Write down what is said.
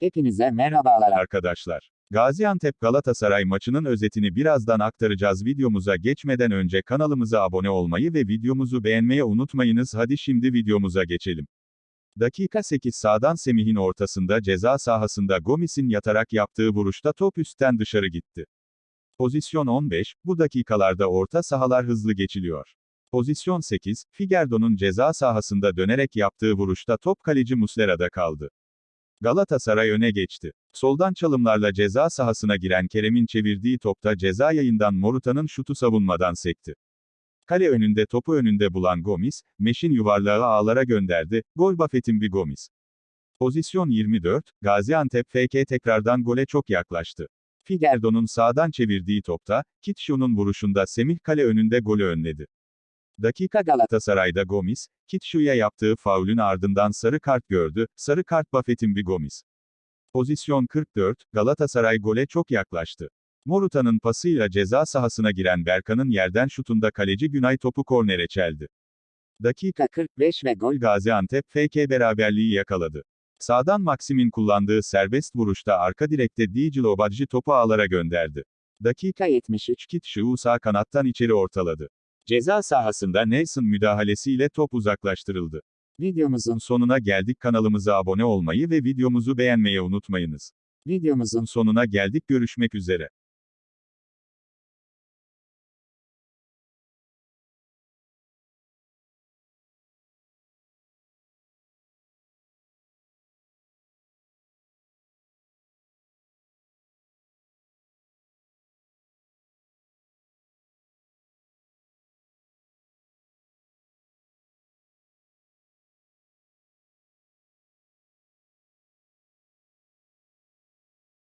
Hepinize merhabalar. Arkadaşlar, Gaziantep Galatasaray maçının özetini birazdan aktaracağız. Videomuza geçmeden önce kanalımıza abone olmayı ve videomuzu beğenmeyi unutmayınız. Hadi şimdi videomuza geçelim. Dakika 8 sağdan Semih'in ortasında ceza sahasında Gomis'in yatarak yaptığı vuruşta top üstten dışarı gitti. Pozisyon 15, bu dakikalarda orta sahalar hızlı geçiliyor. Pozisyon 8, Figueiredo'nun ceza sahasında dönerek yaptığı vuruşta top kaleci Muslera'da kaldı. Galatasaray öne geçti. Soldan çalımlarla ceza sahasına giren Kerem'in çevirdiği topta ceza yayından Moruta'nın şutu savunmadan sekti. Kale önünde topu önünde bulan Gomis, Meş'in yuvarlağı ağlara gönderdi, gol Buffett'in bir Gomis. Pozisyon 24, Gaziantep FK tekrardan gole çok yaklaştı. Figueiredo'nun sağdan çevirdiği topta, Kitschu'nun vuruşunda Semih kale önünde golü önledi. Dakika Galatasaray'da Gomis, Kitschu'ya yaptığı faulün ardından sarı kart gördü, sarı kart Buffett'in bir Gomis. Pozisyon 44, Galatasaray gole çok yaklaştı. Moruta'nın pasıyla ceza sahasına giren Berkan'ın yerden şutunda kaleci Günay topu kornere çeldi. Dakika 45 ve gol. Gaziantep FK beraberliği yakaladı. Sağdan Maxim'in kullandığı serbest vuruşta arka direkte Dicil Obadji topu ağlara gönderdi. Dakika 73. Kitschu sağ kanattan içeri ortaladı. Ceza sahasında Nelson müdahalesiyle top uzaklaştırıldı. Videomuzun Sonuna geldik kanalımıza abone olmayı ve videomuzu beğenmeyi unutmayınız. videomuzun Sonuna geldik görüşmek üzere.